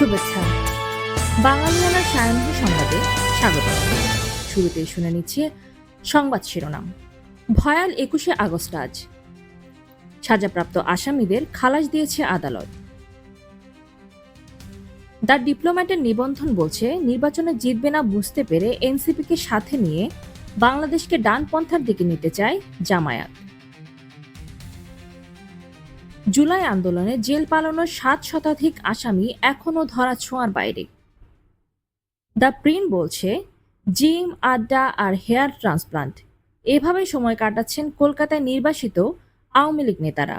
শুভেচ্ছা। বাঙালিয়ানার সায়ন্ত্র সংবাদে স্বাগত। শুরুতেই শুনে নিচ্ছে সংবাদ শিরোনাম। ভয়াল একুশে আগস্ট আজ। সাজাপ্রাপ্ত আসামিদের খালাস দিয়েছে আদালত। দ্য ডিপ্লোম্যাটের নিবন্ধন বলছে, নির্বাচনে জিতবে না বুঝতে পেরে এনসিপিকে সাথে নিয়ে বাংলাদেশকে ডানপন্থার দিকে নিতে চায় জামায়াত। জুলাই আন্দোলনে জেল পালানোর সাত শতাধিক আসামি এখনও ধরা ছোঁয়ার বাইরে। দ্য প্রিন্ট বলছে, জিম, আড্ডা আর হেয়ার ট্রান্সপ্লান্ট এভাবে সময় কাটাচ্ছেন কলকাতায় নির্বাসিত আওয়ামী লীগ নেতারা।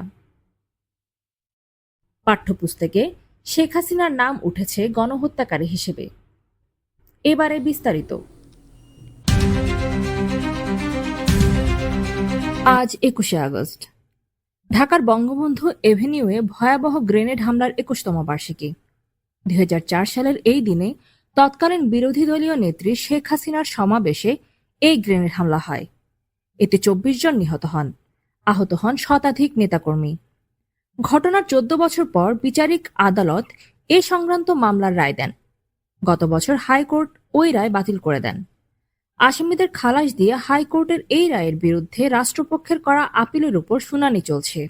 পাঠ্যপুস্তকে শেখ হাসিনার নাম উঠেছে গণহত্যাকারী হিসেবে। এবারে বিস্তারিত। আজ একুশে আগস্ট। ঢাকার বঙ্গবন্ধু এভিনিউয়ে ভয়াবহ গ্রেনেড হামলার একুশতম বার্ষিকী। দুই হাজার চার সালের এই দিনে তৎকালীন বিরোধী দলীয় নেত্রী শেখ হাসিনার সমাবেশে এই গ্রেনেড হামলা হয়। এতে চব্বিশ জন নিহত হন। আহত হন শতাধিক নেতাকর্মী। ঘটনার চোদ্দ বছর পর বিচারিক আদালত এ সংক্রান্ত মামলার রায় দেন। গত বছর হাইকোর্ট ওই রায় বাতিল করে দেন। আসামিদের খালাস দিয়ে হাইকোর্টের এই রায়ের বিরুদ্ধে রাষ্ট্রপক্ষের করা আপিলের উপর শুনানি চলছে।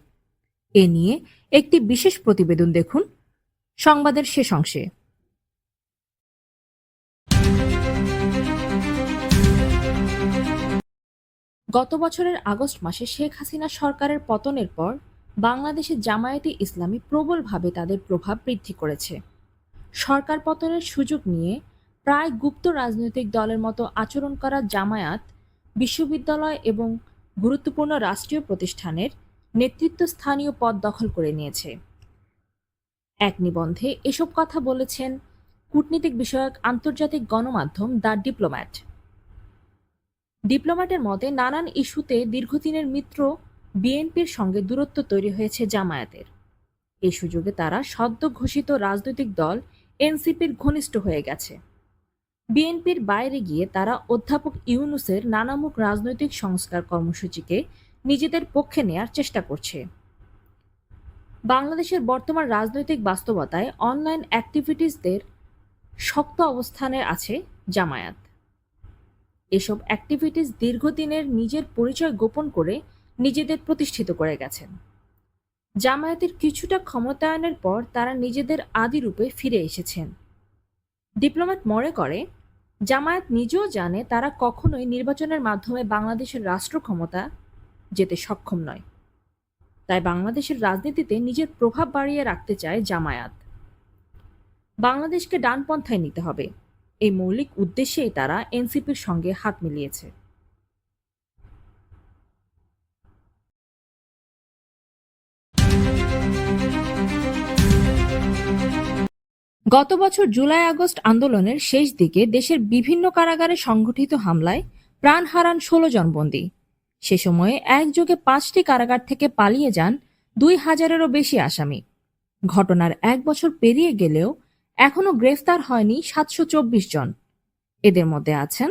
এ নিয়ে একটি বিশেষ প্রতিবেদন দেখুন। সংবাদের শেষ অংশে। গত বছরের আগস্ট মাসে শেখ হাসিনা সরকারের পতনের পর বাংলাদেশে জামায়াতে ইসলামী প্রবলভাবে তাদের প্রভাব বৃদ্ধি করেছে। সরকার পতনের সুযোগ নিয়ে প্রায় গুপ্ত রাজনৈতিক দলের মতো আচরণ করা জামায়াত, বিশ্ববিদ্যালয় এবং গুরুত্বপূর্ণ রাষ্ট্রীয় প্রতিষ্ঠানের নেতৃত্ব স্থানীয় পদ দখল করে নিয়েছে। এক নিবন্ধে এসব কথা বলেছেন কূটনীতিক বিষয়ক আন্তর্জাতিক গণমাধ্যম দ্য ডিপ্লোম্যাট। ডিপ্লোম্যাটের মতে, নানান ইস্যুতে দীর্ঘদিনের মিত্র বিএনপির সঙ্গে দূরত্ব তৈরি হয়েছে জামায়াতের। এই সুযোগে তারা সদ্য ঘোষিত রাজনৈতিক দল এনসিপির ঘনিষ্ঠ হয়ে গেছে। বিএনপির বাইরে গিয়ে তারা অধ্যাপক ইউনুসের নানামুখ রাজনৈতিক সংস্কার কর্মসূচিকে নিজেদের পক্ষে নেয়ার চেষ্টা করছে। বাংলাদেশের বর্তমান রাজনৈতিক বাস্তবতায় অনলাইন অ্যাক্টিভিটিসদের শক্ত অবস্থানে আছে জামায়াত। এসব অ্যাক্টিভিটিস দীর্ঘদিনের নিজের পরিচয় গোপন করে নিজেদের প্রতিষ্ঠিত করে গেছেন। জামায়াতের কিছুটা ক্ষমতায়নের পর তারা নিজেদের আদি রূপে ফিরে এসেছেন। ডিপ্লোম্যাট মনে করে জামায়াত নিজেও জানে তারা কখনোই নির্বাচনের মাধ্যমে বাংলাদেশের রাষ্ট্র ক্ষমতা যেতে সক্ষম নয়। তাই বাংলাদেশের রাজনীতিতে নিজের প্রভাব বাড়িয়ে রাখতে চায় জামায়াত। বাংলাদেশকে ডানপন্থায় নিতে হবে। এই মৌলিক উদ্দেশ্যেই তারা এনসিপির সঙ্গে হাত মিলিয়েছে। গত বছর জুলাই আগস্ট আন্দোলনের শেষ দিকে দেশের বিভিন্ন কারাগারে সংঘটিত হামলায় প্রাণ হারান ষোলো জন বন্দী। সে সময়ে একযোগে পাঁচটি কারাগার থেকে পালিয়ে যান দুই হাজারেরও বেশি আসামি। ঘটনার এক বছর পেরিয়ে গেলেও এখনও গ্রেফতার হয়নি সাতশো চব্বিশ জন। এদের মধ্যে আছেন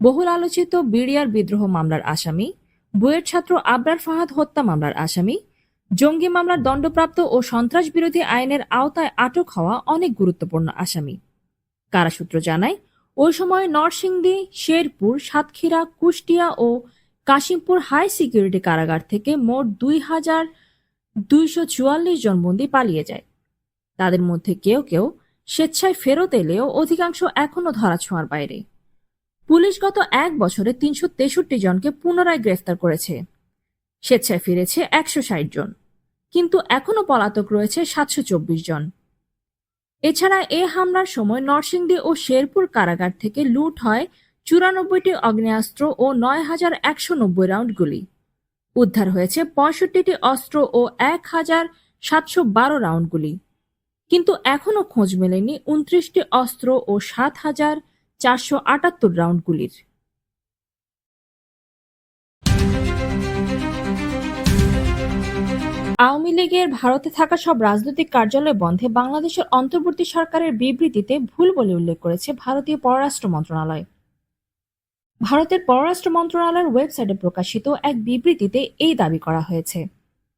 বহুল আলোচিত বিডিআর বিদ্রোহ মামলার আসামি, বুয়েট ছাত্র আবরার ফাহাদ হত্যা মামলার আসামি জঙ্গি মামলার দণ্ডপ্রাপ্ত ও সন্ত্রাস বিরোধী আইনের আওতায় আটক হওয়া অনেক গুরুত্বপূর্ণ আসামি। কারাসূত্র জানায়, ওই সময় নরসিংদী, শেরপুর, সাতক্ষীরা, কুষ্টিয়া ও কাশিমপুর হাই সিকিউরিটি কারাগার থেকে মোট দুই হাজার দুইশো চুয়াল্লিশ জন বন্দী পালিয়ে যায়। তাদের মধ্যে কেউ কেউ স্বেচ্ছায় ফেরত এলেও অধিকাংশ এখনও ধরাছোঁয়ার বাইরে। পুলিশ গত এক বছরে তিনশো তেষট্টি জনকে পুনরায় গ্রেফতার করেছে। স্বেচ্ছায় ফিরেছে একশো ষাট জন, কিন্তু এখনও পলাতক রয়েছে সাতশো চব্বিশ জন। এছাড়া এ হামলার সময় নরসিংদী ও শেরপুর কারাগার থেকে লুট হয় চুরানব্বইটি আগ্নেয়াস্ত্র ও নয় হাজার একশো নব্বই রাউন্ড গুলি। উদ্ধার হয়েছে পঁয়ষট্টিটি অস্ত্র ও এক হাজার সাতশো বারো রাউন্ড গুলি। কিন্তু এখনও খোঁজ মেলেনি উনত্রিশটি অস্ত্র ও সাত হাজার চারশো আটাত্তর রাউন্ড গুলির। আওয়ামী লীগের ভারতে থাকা সব রাজনৈতিক কার্যালয় বন্ধে বাংলাদেশের অন্তর্বর্তী সরকারের বিবৃতিতে ভুল বলে উল্লেখ করেছে ভারতীয় পররাষ্ট্র মন্ত্রণালয়। ভারতের পররাষ্ট্র মন্ত্রণালয়ের ওয়েবসাইটে প্রকাশিত এক বিবৃতিতে এই দাবি করা হয়েছে।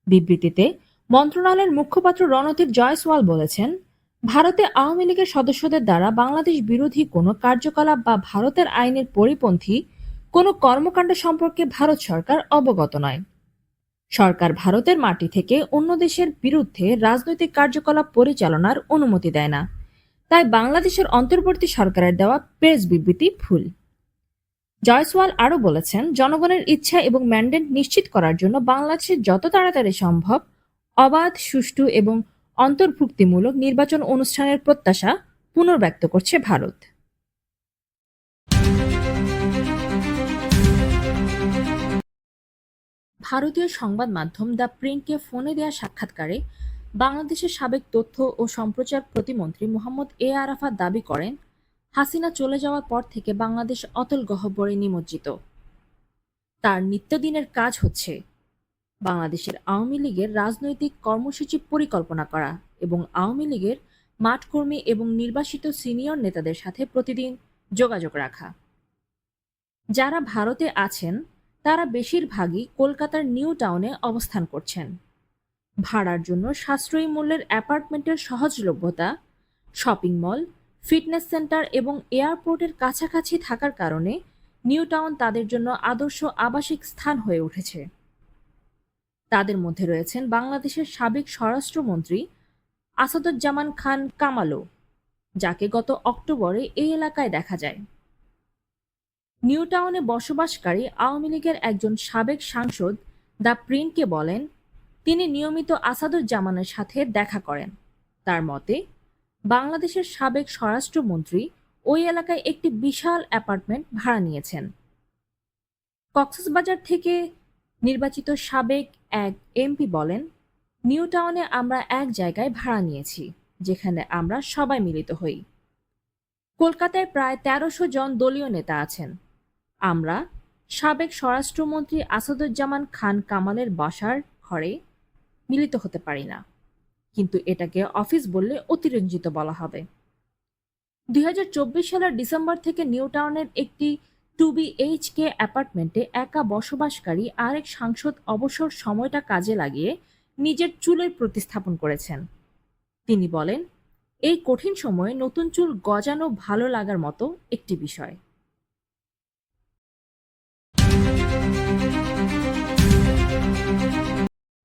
বিবৃতিতে মন্ত্রণালয়ের মুখপাত্র রণদীপ জয়সওয়াল বলেছেন, ভারতে আওয়ামী লীগের সদস্যদের দ্বারা বাংলাদেশ বিরোধী কোনো কার্যকলাপ বা ভারতের আইনের পরিপন্থী কোনো কর্মকাণ্ড সম্পর্কে ভারত সরকার অবগত নয়। সরকার ভারতের মাটি থেকে অন্য দেশের বিরুদ্ধে রাজনৈতিক কার্যকলাপ পরিচালনার অনুমতি দেয় না। তাই বাংলাদেশের অন্তর্বর্তী সরকারের দেওয়া প্রেস বিবৃতি ভুল। জয়সওয়াল আরও বলেছেন, জনগণের ইচ্ছা এবং ম্যান্ডেট নিশ্চিত করার জন্য বাংলাদেশে যত তাড়াতাড়ি সম্ভব অবাধ, সুষ্ঠু এবং অন্তর্ভুক্তিমূলক নির্বাচন অনুষ্ঠানের প্রত্যাশা পুনর্ব্যক্ত করছে ভারত। ভারতীয় সংবাদ মাধ্যম দ্য প্রিন্টকে ফোনে দেয়া সাক্ষাৎকারে বাংলাদেশের সাবেক তথ্য ও সম্প্রচার প্রতিমন্ত্রী মোহাম্মদ এ আরাফাত দাবি করেন, হাসিনা চলে যাওয়ার পর থেকে বাংলাদেশ অতল গহ্বরে নিমজ্জিত। তার নিত্যদিনের কাজ হচ্ছে বাংলাদেশের আওয়ামী লীগের রাজনৈতিক কর্মসূচি পরিকল্পনা করা এবং আওয়ামী লীগের মাঠকর্মী এবং নির্বাসিত সিনিয়র নেতাদের সাথে প্রতিদিন যোগাযোগ রাখা। যারা ভারতে আছেন তারা বেশিরভাগই কলকাতার নিউ টাউনে অবস্থান করছেন। ভাড়ার জন্য সাশ্রয়ী মূল্যের অ্যাপার্টমেন্টের সহজলভ্যতা, শপিং মল, ফিটনেস সেন্টার এবং এয়ারপোর্টের কাছাকাছি থাকার কারণে নিউ টাউন তাদের জন্য আদর্শ আবাসিক স্থান হয়ে উঠেছে। তাদের মধ্যে রয়েছেন বাংলাদেশের সাবেক স্বরাষ্ট্রমন্ত্রী আসাদুজ্জামান খান কামালো, যাকে গত অক্টোবরে এই এলাকায় দেখা যায়। নিউ টাউনে বসবাসকারী আওয়ামী লীগের একজন সাবেক সাংসদ দ্য প্রিন্টকে বলেন, তিনি নিয়মিত আসাদুজ্জামানের সাথে দেখা করেন। তার মতে, বাংলাদেশের সাবেক স্বরাষ্ট্রমন্ত্রী ওই এলাকায় একটি বিশাল অ্যাপার্টমেন্ট ভাড়া নিয়েছেন। কক্সবাজার থেকে নির্বাচিত সাবেক এক এমপি বলেন নিউ টাউনে আমরা এক জায়গায় ভাড়া নিয়েছি, যেখানে আমরা সবাই মিলিত হই। কলকাতায় প্রায় তেরোশো জন দলীয় নেতা আছেন। আমরা সাবেক স্বরাষ্ট্রমন্ত্রী আসাদুজ্জামান খান কামালের বাসার ঘরে মিলিত হতে পারি না। কিন্তু এটাকে অফিস বললে অতিরঞ্জিত বলা হবে। দুই হাজার চব্বিশ সালের ডিসেম্বর থেকে নিউ টাউনের একটি টু কে অ্যাপার্টমেন্টে একা বসবাসকারী আরেক সাংসদ অবসর সময়টা কাজে লাগিয়ে নিজের চুলের প্রতিস্থাপন করেছেন। তিনি বলেন, এই কঠিন সময়ে নতুন চুল গজানো ভালো লাগার মতো একটি বিষয়।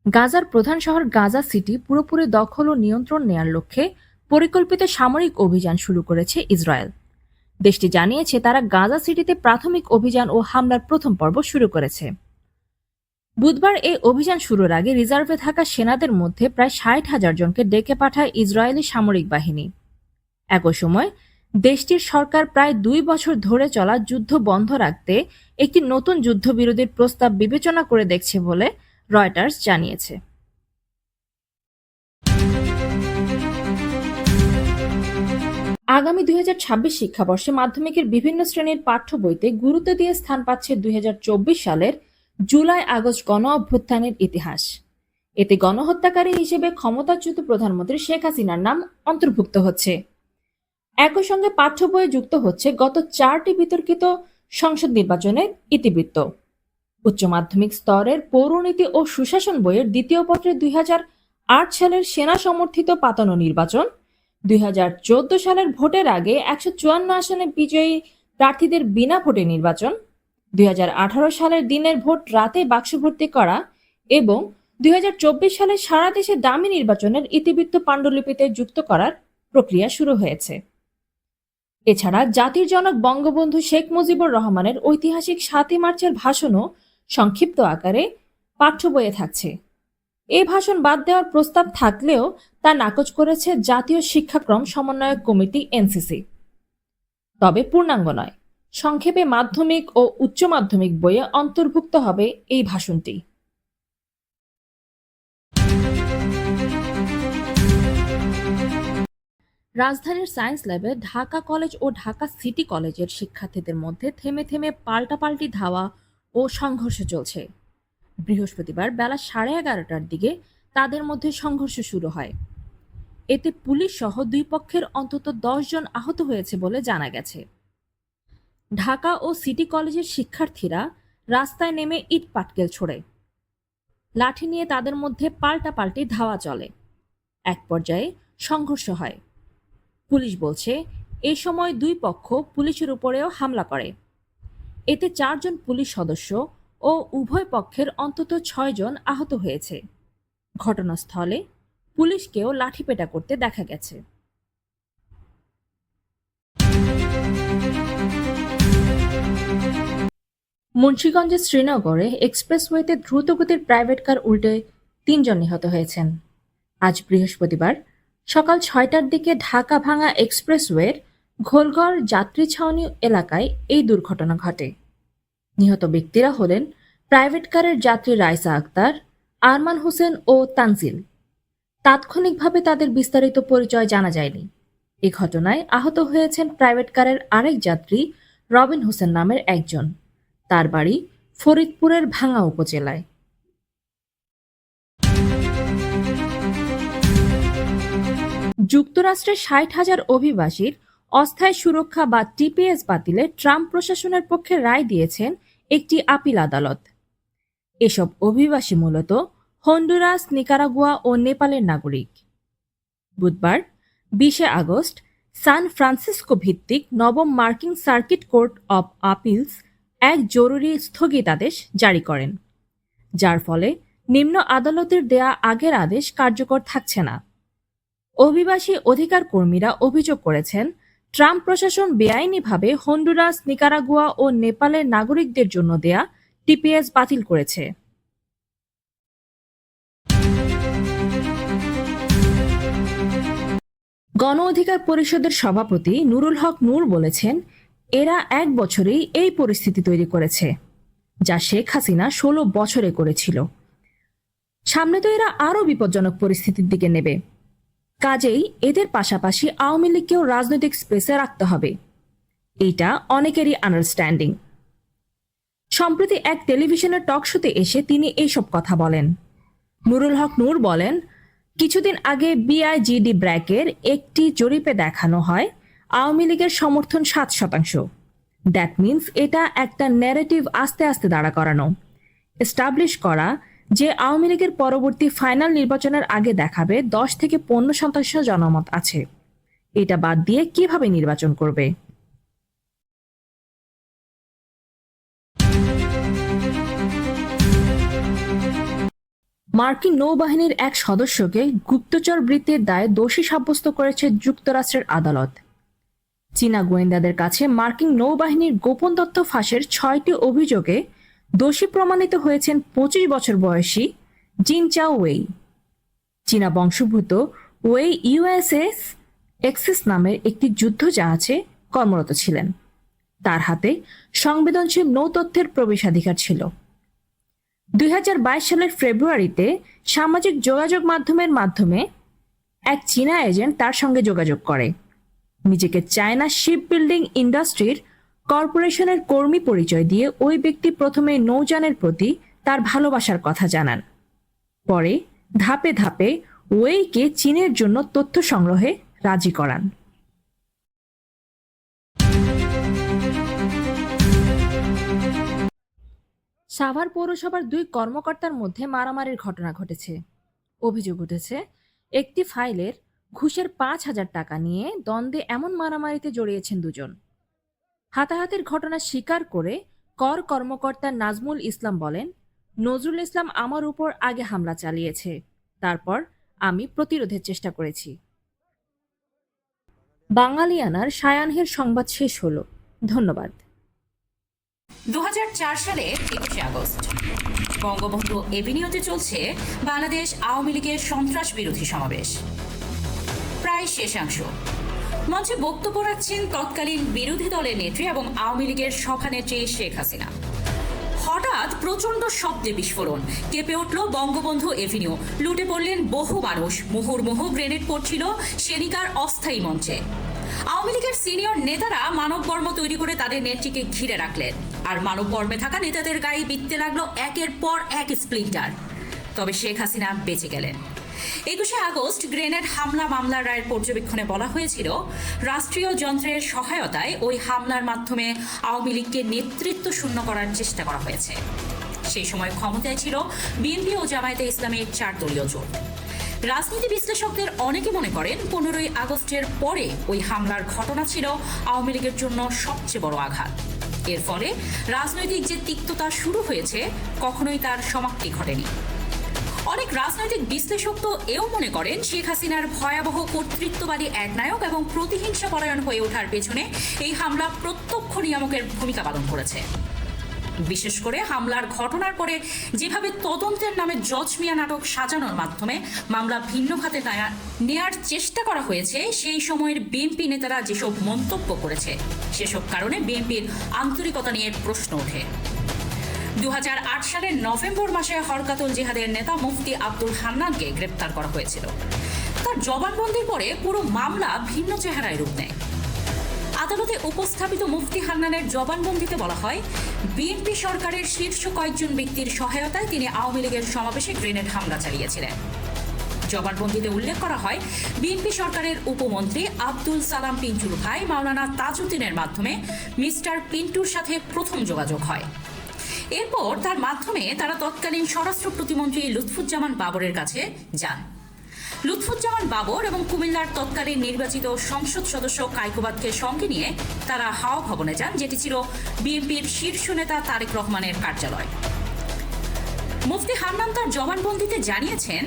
গাজার প্রধান শহর গাজা সিটি পুরোপুরি দখল ও নিয়ন্ত্রণ নেয়ার লক্ষ্যে পরিকল্পিত সামরিক অভিযান শুরু করেছে ইসরায়েল। দেশটি জানিয়েছে, তারা গাজা সিটিতে প্রাথমিক অভিযান ও হামলার প্রথম পর্ব শুরু করেছে। বুধবার এই অভিযান শুরুর আগে রিজার্ভে থাকা সেনাদের মধ্যে প্রায় ষাট হাজার জনকে ডেকে পাঠায় ইসরায়েলি সামরিক বাহিনী। একই সময়, দেশটির সরকার প্রায় দুই বছর ধরে চলা যুদ্ধ বন্ধ রাখতে একটি নতুন যুদ্ধবিরতির প্রস্তাব বিবেচনা করে দেখছে বলে রয়টার্স জানিয়েছে। আগামী দুই শিক্ষাবর্ষে মাধ্যমিকের বিভিন্ন শ্রেণির পাঠ্য বইতে গুরুত্ব দিয়ে স্থান পাচ্ছে দুই হাজার চব্বিশ সালের জুলাই আগস্ট গণ অভ্যুত্থানের ইতিহাস। এতে গণহত্যাকারী হিসেবে ক্ষমতাচ্যুত প্রধানমন্ত্রী শেখ হাসিনার নাম অন্তর্ভুক্ত হচ্ছে। একই সঙ্গে পাঠ্য বইয়ে যুক্ত হচ্ছে গত চারটি বিতর্কিত সংসদ নির্বাচনের ইতিবৃত্ত। উচ্চ মাধ্যমিক স্তরের পৌরনীতি ও সুশাসন বইয়ের দ্বিতীয় পত্রে দুই হাজার আট সালের সেনা সমর্থিত পাতানো নির্বাচন, দুই হাজার চোদ্দ সালের ভোটের আগে একশো চুয়ান্ন আসনে বিজয়ী প্রার্থীদের বিনা ভোটে নির্বাচন, দুই হাজার আঠারো সালের দিনের ভোট রাতে বাক্স ভর্তি করা এবং দুই হাজার চব্বিশ সালে সারা দেশে দামি নির্বাচনের ইতিবৃত্ত পাণ্ডুলিপিতে যুক্ত করার প্রক্রিয়া শুরু হয়েছে। এছাড়া জাতির জনক বঙ্গবন্ধু শেখ মুজিবুর রহমানের ঐতিহাসিক সাতই মার্চের ভাষণও সংক্ষিপ্ত আকারে পাঠ্য বইয়ে থাকছে। এই ভাষণ বাদ দেওয়ার প্রস্তাব থাকলেও তা নাকচ করেছে জাতীয় শিক্ষাক্রম সমন্বয়ক কমিটি এনসিসি। তবে পূর্ণাঙ্গ নয়, সংক্ষেপে মাধ্যমিক ও উচ্চ মাধ্যমিক বইয়ে অন্তর্ভুক্ত হবে এই ভাষণটি। রাজধানীর সায়েন্স ল্যাবে ঢাকা কলেজ ও ঢাকা সিটি কলেজের শিক্ষার্থীদের মধ্যে থেমে থেমে পাল্টাপাল্টি ধাওয়া ও সংঘর্ষ চলছে। বৃহস্পতিবার বেলা সাড়ে এগারোটার দিকে তাদের মধ্যে সংঘর্ষ শুরু হয়। এতে পুলিশ সহ দুই পক্ষের অন্তত জন আহত হয়েছে বলে জানা গেছে। ঢাকা ও সিটি কলেজের শিক্ষার্থীরা রাস্তায় নেমে ইট পাটকেল ছোড়ে। লাঠি নিয়ে তাদের মধ্যে পাল্টাপাল্টি ধাওয়া চলে। এক পর্যায়ে সংঘর্ষ হয়। পুলিশ বলছে, এ সময় দুই পক্ষ পুলিশের উপরেও হামলা করে। এতে চারজন পুলিশ সদস্য ও উভয় পক্ষের অন্তত ছয়জন আহত হয়েছে। ঘটনাস্থলে পুলিশকেও লাঠিপেটা করতে দেখা গেছে। মুন্সীগঞ্জের শ্রীনগরে এক্সপ্রেসওয়েতে দ্রুতগতির প্রাইভেট কার উল্টে তিনজন নিহত হয়েছেন। আজ বৃহস্পতিবার সকাল ছয়টার দিকে ঢাকা ভাঙা এক্সপ্রেসওয়ের ঘোলগড় যাত্রী ছাউনি এলাকায় এই দুর্ঘটনা ঘটে। নিহত ব্যক্তিরা হলেন প্রাইভেট কারের যাত্রী রাইসা আক্তার, আরমান হোসেন ও তানজিল। তাৎক্ষণিকভাবে তাদের বিস্তারিত পরিচয় জানা যায়নি। এ ঘটনায় আহত হয়েছেন প্রাইভেট কারের আরেক যাত্রী রবিন হোসেন নামের একজন। তার বাড়ি ফরিদপুরের ভাঙা উপজেলায়। যুক্তরাষ্ট্রের ষাট হাজার অভিবাসীর অস্থায়ী সুরক্ষা বা টিপিএস বাতিলে ট্রাম্প প্রশাসনের পক্ষে রায় দিয়েছেন একটি আপিল আদালত। এসব অভিবাসী মূলত হন্ডুরাস, নিকারাগুয়া ও নেপালের নাগরিক। বুধবার, বিশে আগস্ট, সান ফ্রান্সিসকো ভিত্তিক নবম মার্কিন সার্কিট কোর্ট অব আপিলস এক জরুরি স্থগিতাদেশ জারি করেন, যার ফলে নিম্ন আদালতের দেয়া আগের আদেশ কার্যকর থাকছে না। অভিবাসী অধিকার কর্মীরা অভিযোগ করেছেন ট্রাম্প প্রশাসন বেআইনিভাবে হন্ডুরাস, নিকারাগুয়া ও নেপালের নাগরিকদের জন্য দেয়া টিপিএস বাতিল করেছে। গণ অধিকার পরিষদের সভাপতি নুরুল হক নূর বলেছেন, এরা এক বছরেই এই পরিস্থিতি তৈরি করেছে, যা শেখ হাসিনা ষোলো বছরে করেছিল। সামনে তো এরা আরও বিপজ্জনক পরিস্থিতির দিকে নেবে। কাজেই এদের পাশাপাশি আওয়ামী লীগকেও রাজনৈতিক স্পেসে রাখতে হবে। এটা অনেকেরই আন্ডারস্ট্যান্ডিং সম্প্রতি এক টেলিভিশনের টক শোতে এসে তিনি এইসব কথা বলেন। নুরুল হক নূর বলেন, কিছুদিন আগে বিআইজিডি ব্র্যাকের একটি জরিপে দেখানো হয় আওয়ামী লীগের সমর্থন সাত শতাংশ। দ্যাট মিন্স এটা একটা ন্যারেটিভ আস্তে আস্তে দাঁড়া করানো। এস্টাবলিশ করা যে আওয়ামী লীগের পরবর্তী ফাইনাল নির্বাচনের আগে দেখাবে দশ থেকে পনেরো শতাংশ জনমত আছে। এটা বাদ দিয়ে কীভাবে নির্বাচন করবে? মার্কিন নৌবাহিনীর এক সদস্যকে গুপ্তচর বৃত্তির দায়ে দোষী সাব্যস্ত করেছে যুক্তরাষ্ট্রের আদালত। চীনা গোয়েন্দাদের কাছে মার্কিন নৌবাহিনীর গোপন তথ্য ফাঁসের ছয়টি অভিযোগে দোষী প্রমাণিত হয়েছেন পঁচিশ বছর বয়সী জিন চাও ওয়েই। চীনা বংশভূত ওয়েই ইউএসএস এক্সিস নামের একটি যুদ্ধ জাহাজে কর্মরত ছিলেন। তার হাতে সংবেদনশীল নৌতথ্যের প্রবেশাধিকার ছিল। দুই হাজার বাইশ সালের ফেব্রুয়ারিতে সামাজিক যোগাযোগ মাধ্যমের মাধ্যমে এক চীনা এজেন্ট তার সঙ্গে যোগাযোগ করে। নিজেকে চায়না শিপ বিল্ডিং ইন্ডাস্ট্রির কর্পোরেশনের কর্মী পরিচয় দিয়ে ওই ব্যক্তি প্রথমে নৌযানের প্রতি তার ভালোবাসার কথা জানান। পরে ধাপে ধাপে ওয়েইকে চীনের জন্য তথ্য সংগ্রহে রাজি করান। সাভার পৌরসভার দুই কর্মকর্তার মধ্যে মারামারির ঘটনা ঘটেছে। অভিযোগ উঠেছে, একটি ফাইলের ঘুষের পাঁচ হাজার টাকা নিয়ে দ্বন্দ্বে এমন মারামারিতে জড়িয়েছেন দুজন। হাতাহাতির ঘটনা স্বীকার করে কর কর্মকর্তা নাজমুল ইসলাম বলেন, নজরুল ইসলাম আমার উপর আগে হামলা চালিয়েছে, তারপর আমি প্রতিরোধের চেষ্টা করেছি। বাঙালিয়ানার সায়ানহের সংবাদ শেষ হলো। ধন্যবাদ। দু সালে একুশে আগস্ট। বঙ্গবন্ধু এভিনিউতে চলছে বাংলাদেশ আওয়ামী লীগের সন্ত্রাস বিরোধী সমাবেশ। প্রায় শেষাংশ। মঞ্চে বক্তব্য রাখছেন তৎকালীন বিরোধী দলের নেত্রী এবং আওয়ামী লীগের সভানেত্রী শেখ হাসিনা। হঠাৎ প্রচণ্ড শব্দে বিস্ফোরণ। কেঁপে উঠল বঙ্গবন্ধু এভিনিউ। লুটে পড়লেন বহু মানুষ। মুহুর্মুহু গ্রেনেড পড়ছিল সেনিকার অস্থায়ী মঞ্চে। আওয়ামী লীগের সিনিয়র নেতারা মানবকর্ম তৈরি করে তাদের নেত্রীকে ঘিরে রাখলেন। আর মানবকর্মে থাকা নেতাদের গায়ে বিততে লাগল একের পর এক স্প্লিন্টার। তবে শেখ হাসিনা বেঁচে গেলেন। একুশে আগস্ট গ্রেনেড হামলা মামলার রায়ের পর্যবেক্ষণে বলা হয়েছিল, রাষ্ট্রীয় যন্ত্রের সহায়তায় ওই হামলার মাধ্যমে আওয়ামী লীগকে নেতৃত্ব শূন্য করার চেষ্টা করা হয়েছে। সেই সময় ক্ষমতায় ছিল বিএনপি ও জামায়াতে ইসলামের চার দলীয় জোট। রাজনীতি বিশ্লেষকদের অনেকে মনে করেন পনেরোই আগস্টের পরে ওই হামলার ঘটনা ছিল আওয়ামী লীগের জন্য সবচেয়ে বড় আঘাত। এর ফলে রাজনৈতিক যে তিক্ততা শুরু হয়েছে, কখনোই তার সমাপ্তি ঘটেনি। অনেক রাজনৈতিক বিশ্লেষক তো এও মনে করেন, শেখ হাসিনার ভয়াবহ কর্তৃত্ববাদী একনায়ক এবং প্রতিহিংসা পরায়ণ হয়ে ওঠার পেছনে এই হামলা প্রত্যক্ষ নিয়ামকের ভূমিকা পালন করেছে। বিশেষ করে হামলার ঘটনার পরে যেভাবে তদন্তের নামে জজ মিয়া নাটক সাজানোর মাধ্যমে মামলা ভিন্ন খাতে নেয়া- নেয়ার চেষ্টা করা হয়েছে, সেই সময়ের বিএনপি নেতারা যেসব মন্তব্য করেছে, সেসব কারণে বিএনপির আন্তরিকতা নিয়ে প্রশ্ন ওঠে। দু হাজার আট সালের নভেম্বর মাসে হরকাতুল জিহাদের নেতা মুফতি আব্দুল হান্নানকে গ্রেপ্তার করা হয়েছিল। তার জবানবন্দির পরে পুরো মামলা ভিন্ন চেহারায় রূপ নেয়। আদালতে উপস্থাপিত মুফতি হান্নানের জবানবন্দিতে বলা হয়, বিএনপি সরকারের শীর্ষ কয়েকজন ব্যক্তির সহায়তায় তিনি আওয়ামী লীগের সমাবেশে গ্রেনেড হামলা চালিয়েছিলেন। জবানবন্দিতে উল্লেখ করা হয়, বিএনপি সরকারের উপমন্ত্রী আব্দুল সালাম পিন্টুর ভাই মাওলানা তাজউদ্দিনের মাধ্যমে মিস্টার পিন্টুর সাথে প্রথম যোগাযোগ হয়। এরপর তার মাধ্যমে তারা তৎকালীন স্বরাষ্ট্র প্রতিমন্ত্রী লুৎফুজ্জামান বাবরের কাছে যান। লুৎফুজ্জামান বাবর এবং কুমিল্লার তৎকালীন নির্বাচিত সংসদ সদস্য কাইকুবাদকে সঙ্গে নিয়ে তারা হাও ভবনে যান, যেটি ছিল বিএনপির শীর্ষ নেতা তারেক রহমানের কার্যালয়। মুফতি হান্নান তার জবানবন্দিতে জানিয়েছেন,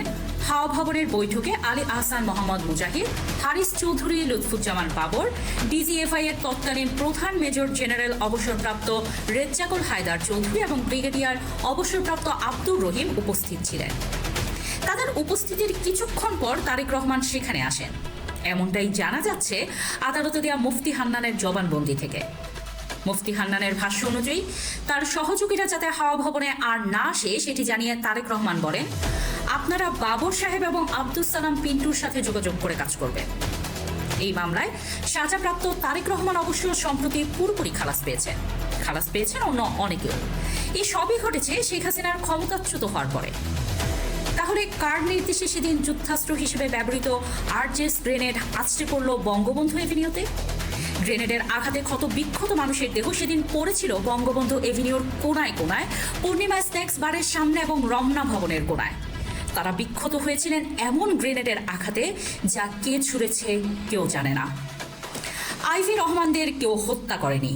হাওয়া ভবনের বৈঠকে আলী আহসান মোহাম্মদ মুজাহিদ, হারিস চৌধুরী লুৎফুজ্জামান বাবর, ডিজিএফআই এর তৎকালীন প্রধান মেজর জেনারেল অবসরপ্রাপ্ত রেজ্জাকুল হায়দার চৌধুরী এবং ব্রিগেডিয়ার অবসরপ্রাপ্ত আব্দুর রহিম উপস্থিত ছিলেন। তাদের উপস্থিতির কিছুক্ষণ পর তারেক রহমান সেখানে আসেন। এমনটাই জানা যাচ্ছে আদালতে দেওয়া মুফতি হান্নানের জবানবন্দি থেকে। মুফতি হান্নানের ভাষ্য অনুযায়ী, তার সহযোগীরা যাতে হাওয়া ভবনে আর না আসে, সেটি জানিয়ে তারেক রহমান বলেন, আপনারা বাবর সাহেব এবং আব্দুল সালাম পিন্টুর সাথে যোগাযোগ করে কাজ করবেন। এই মামলায় সাজাপ্রাপ্ত তারেক রহমান অবশ্য সম্প্রতি পুরোপুরি খালাস পেয়েছেন। খালাস পেয়েছেন অন্য অনেকেও। এই সবই ঘটেছে শেখ হাসিনার ক্ষমতাচ্যুত হওয়ার পরে। তাহলে কার নির্দেশে সেদিন যুদ্ধাস্ত্র হিসেবে ব্যবহৃত আরজেস গ্রেনেড আছড়ে পড়ল বঙ্গবন্ধু এভিনিউতে? গ্রেনেডের আঘাতে ক্ষত বিক্ষত মানুষের দেহ সেদিন পড়েছিল বঙ্গবন্ধু এভিনিউর কোনায় কোনায়। পূর্ণিমা স্ন্যাক্স বারের সামনে এবং রমনা ভবনের কোনায়। তারা বিক্ষত হয়েছিলেন এমন গ্রেনেডের আঘাতে যা কে ছুঁড়েছে কেউ জানে না। আইভি রহমানদের কেউ হত্যা করেনি।